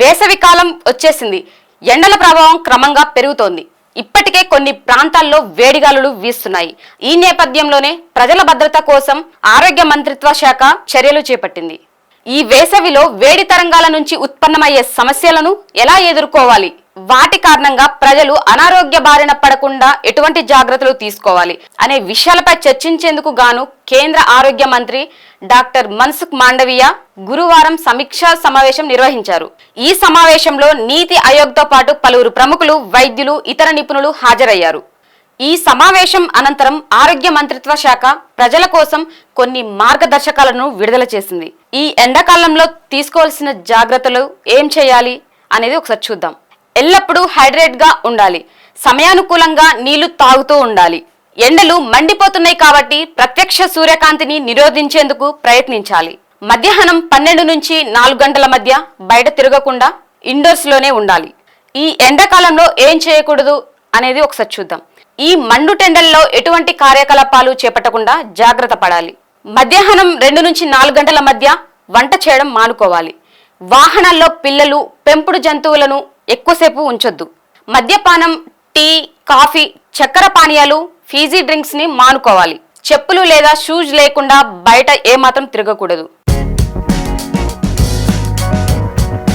వేసవి కాలం వచ్చేసింది. ఎండల ప్రభావం క్రమంగా పెరుగుతోంది. ఇప్పటికే కొన్ని ప్రాంతాల్లో వేడిగాలులు వీస్తున్నాయి. ఈ నేపథ్యంలోనే ప్రజల భద్రత కోసం ఆరోగ్య మంత్రిత్వ శాఖ చర్యలు చేపట్టింది. ఈ వేసవిలో వేడి తరంగాల నుంచి ఉత్పన్నమయ్యే సమస్యలను ఎలా ఎదుర్కోవాలి? వాటి కారణంగా ప్రజలు అనారోగ్య బారిన పడకుండా ఎటువంటి జాగ్రత్తలు తీసుకోవాలి అనే విషయాలపై చర్చించేందుకు గాను కేంద్ర ఆరోగ్య మంత్రి డాక్టర్ మన్సుఖ్ మాండవీయ గురువారం సమీక్షా సమావేశం నిర్వహించారు. ఈ సమావేశంలో నీతి ఆయోగ్తో పాటు పలువురు ప్రముఖులు వైద్యులు ఇతర నిపుణులు హాజరయ్యారు. ఈ సమావేశం అనంతరం ఆరోగ్య మంత్రిత్వ శాఖ ప్రజల కోసం కొన్ని మార్గదర్శకాలను విడుదల చేసింది. ఈ ఎండాకాలంలో తీసుకోవాల్సిన జాగ్రత్తలు ఏం చేయాలి అనేది ఒకసారి చూద్దాం. ఎల్లప్పుడూ హైడ్రేట్గా ఉండాలి. సమయానుకూలంగా నీళ్ళు తాగుతూ ఉండాలి. ఎండలు మండిపోతున్నాయి కాబట్టి ప్రత్యక్ష సూర్యకాంతిని నిరోధించేందుకు ప్రయత్నించాలి. మధ్యాహ్నం పన్నెండు నుంచి నాలుగు గంటల మధ్య బయట తిరగకుండా ఇండోర్స్లోనే ఉండాలి. ఈ ఎండాకాలంలో ఏం చేయకూడదు అనేది ఒకసారి చూద్దాం. ఈ మండు టెండల్లో ఎటువంటి కార్యకలాపాలు చేపట్టకుండా జాగ్రత్త పడాలి. మధ్యాహ్నం రెండు నుంచి నాలుగు గంటల మధ్య వంట చేయడం మానుకోవాలి. వాహనాల్లో పిల్లలు పెంపుడు జంతువులను ఎక్కువసేపు ఉంచొద్దు. మద్యపానం టీ కాఫీ చక్కెర పానీయాలు ఫీజీ డ్రింక్స్ని మానుకోవాలి. చెప్పులు లేదా షూస్ లేకుండా బయట ఏమాత్రం తిరగకూడదు.